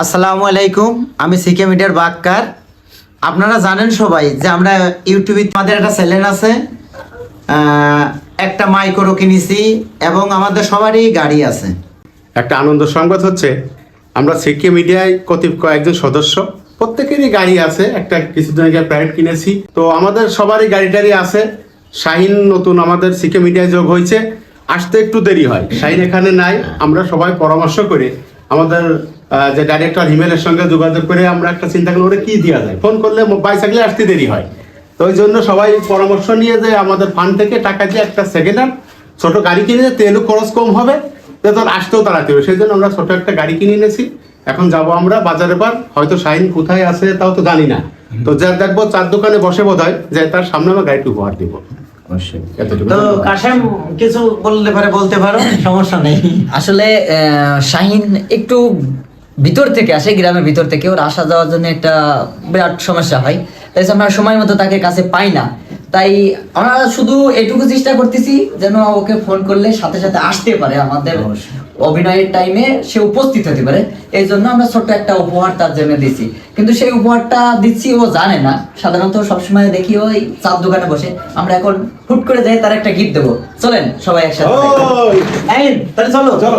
আসসালামু আলাইকুম, আমি সিকে মিডিয়ার বাক্কার। আপনারা জানেন সবাই যে আমরা ইউটিউবে আমাদের একটা চ্যানেল আছে একটা মাইক্রো কিনেছি এবং আমাদের সবারই গাড়ি আছে। একটা আনন্দ সংবাদ হচ্ছে, আমরা সিকে মিডিয়ায় কতি কয়েকজন সদস্য, প্রত্যেকেরই গাড়ি আছে, একটা কিছুদিন আগে প্রাইভেট কিনেছি। তো আমাদের সবারই গাড়ি টাড়ি আছে, শাহিন নতুন আমাদের সিকে মিডিয়ায় যোগ হয়েছে। আসতে একটু দেরি হয়। শাহিন এখানে নাই, আমরা সবাই পরামর্শ করে। আমাদের যে ডাইরেক্টর হিমেলের সঙ্গে যোগাযোগ করে আমরা একটা চিন্তা করলাম ওরা কি দেওয়া যায়? ফোন করলে বাইসাইকেলে আসতে দেরি হয়। তো ওই জন্য সবাই পরামর্শ নিয়ে যে আমাদের ফান্ড থেকে টাকা দিয়ে একটা সেকেন্ড হ্যান্ড ছোট গাড়ি কিনে তেলও খরচ কম হবে তো তোর আসতেও তাড়াতে হবে। সেই জন্য আমরা ছোট একটা গাড়ি কিনে এনেছি। এখন যাব আমরা বাজারে বার। হয়তো শাহিন কোথায় আছে তাও তো জানি না। তো যা দেখব চার দোকানে বসে বোধ হয় যে তার সামনে আমরা গাড়িটি উপহার দিব। তো কাশেম কিছু বলতে পারে বলতে পারো? সমস্যা নেই। আসলে আহ, শাহিন একটু ভিতর থেকে আসে গ্রামের ভিতর থেকে। ওর আসা যাওয়ার জন্য একটা বিরাট সমস্যা হয়। তাই আমরা সময় মতো তাকে কাছে পাই না। তাই আমরা শুধু এটুকু চেষ্টা করতেছি যেন ওকে ফোন করলে সাথে সাথে আসতে পারে আমাদের অভিনয়ের টাইমে সে উপস্থিত হতে পারে। এই জন্য আমরা ছোট্ট একটা উপহার তার জন্য দিচ্ছি কিন্তু সেই উপহারটা দিচ্ছি ও জানে না। সাধারণত সবসময় দেখি ওই চার দোকানে বসে। আমরা এখন হুট করে যাই তার একটা গিফট দেবো। চলেন সবাই একসাথে তাহলে চলো। চলো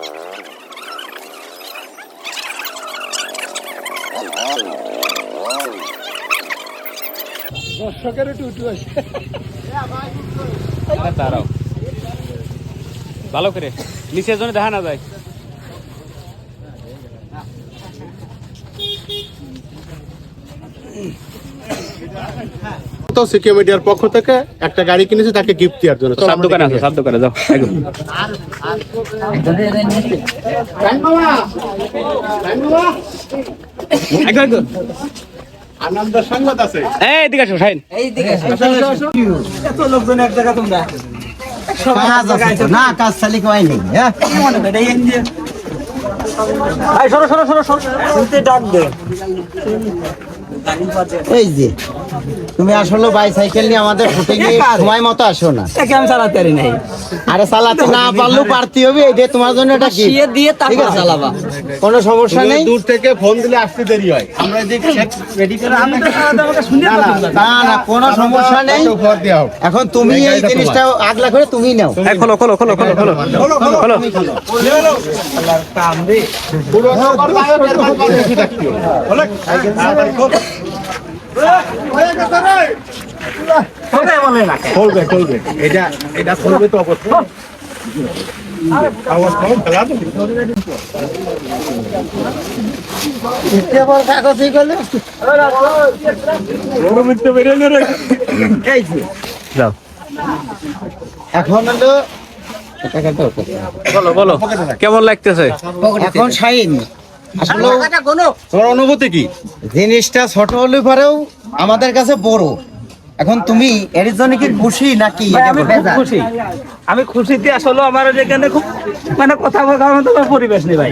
দাঁড়াও ভালো করে নিচের জন্য দেখা না যায় তো মিডিয়ার পক্ষ থেকে একটা গাড়ি কিনেছি তাকে গিফট দেওয়ার জন্য দোকানে আছে দোকানে যাও একদম একদম একদম আনন্দ সংবাদ আছে। এই এদিকে আসো শাহিন। এই দিকে কাজ আছে তো। না কাজ চালি কয় নেই হ্যাঁ? এই যে। তুমি আসলে বাইসাইকেল নিয়ে আমাদের শুটিং এ সময় মতো আসো না। আমি চালাতে পারি নাই? আরে চালাতে না পারলেও পারতে হবে এটা তোমার জন্য এটা কি শিয়ে দিয়ে তারপর চালাবা। কোনো সমস্যা নেই? দূর থেকে ফোন দিলে আসতে দেরি হয়। আমরা রেডি করে আমি তো আমাকে শুনতে না, না, কোনো সমস্যা নেই। এখন তুমি এই এই জিনিসটা আগলা করে তুমি নাও। এই খোলো খোলো খোলো খোলো খোলো। খোলো পুরো খবর পাবে, এরপর পরে বেশি থাকতে হবে। বলে? খুলবে, খুলবে। এটা খুলবে তো। কাগজই যাও। এখন হলো বলো বলো। কেমন লাগতেছে? এখন শাইন। আসলে তোমার অনুভূতি কি? জিনিসটা ছোট হলে পরেও আমাদের কাছে বড়। এখন তুমি এর জন্য কি খুশি নাকি? খুব খুশি। আমি খুশিতে আসলে আমার যেখানে খুব মানে কথা বলার মতো পরিবেশ নেই ভাই।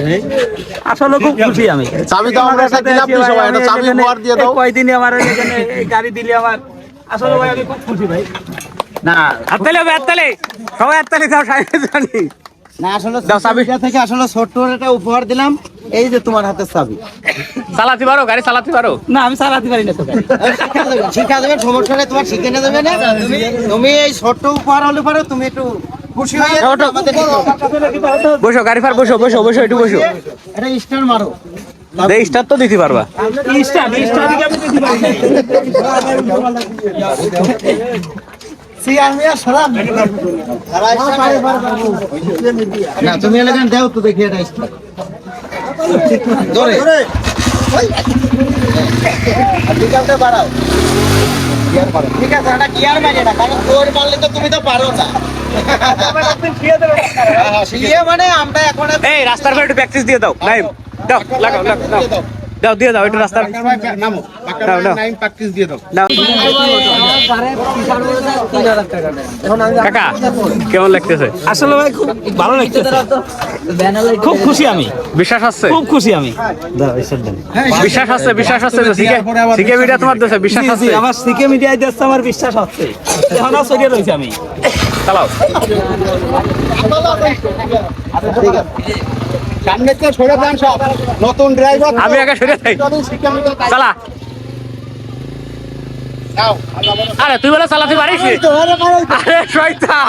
আসলে খুব খুশি আমি। চাবি দাও, আমরা একটা দিলাম তো সবাই, একটা চাবি উপহার দিয়ে দাও। কয়দিনে আমার এখানে এই গাড়ি দিলে আমার। আসলে ভাই আমি খুব খুশি ভাই। না। হাততালি হবে হাততালি। সবাই হাততালি দাও জানি। না আসলে চাবিটা থেকে আসলে ছোট্ট একটা উপহার দিলাম এই যে তোমার হাতে চাবি। চালাতে পারো গাড়ি চালাতে পারো। না আমি চালাতে পারি না তো শিখা দেবে সমস্যা নেই তোমার শিখে নিয়ে দেবে না। তুমি এই ছোট্ট উপহার হলে পারো তুমি একটু খুশি আমাদের বসো গাড়ি ফার বসো বসো বসো একটু বসো। এটা স্টার মারো। দেখ স্টার তো দিতে পারবা। ইস্টা ইস্টা দিকে আমি দিতে পারি না তুমি এলাকায় দাও তো দেখি এটা ধরে। বিকালটা বাড়াও। ঠিক আছে এটা গিয়ার মারি না কারণ তোর মারলে তো তুমি তো পারো না। মানে আমরা এখন এই রাস্তার পর একটু প্র্যাকটিস দিয়ে দাও। নাইম দাও লাগাও লাগাও। দাও। দিয়ে দাও এটা রাস্তা নামো। দিয়ে দাও। কাকা কেমন লাগতেছে? আসলে ভাই খুব ভালো লাগতেছে। খুব খুশি আমি। বিশ্বাস আছে? খুব খুশি আমি। বিশ্বাস আছে বিশ্বাস আছে সিকে মিডিয়া তোমার দেশে বিশ্বাস আছে? আমার সিকে মিডিয়ায় দেখছে আমার বিশ্বাস হচ্ছে এখন সরিয়ে রয়েছে আমি। চালাও। সামনে তো সরে যান সব। নতুন ড্রাইভার আমি আগে সরে যাই। চালা। আরে তুই বলে চালাতে পারিস আরে শয়তান।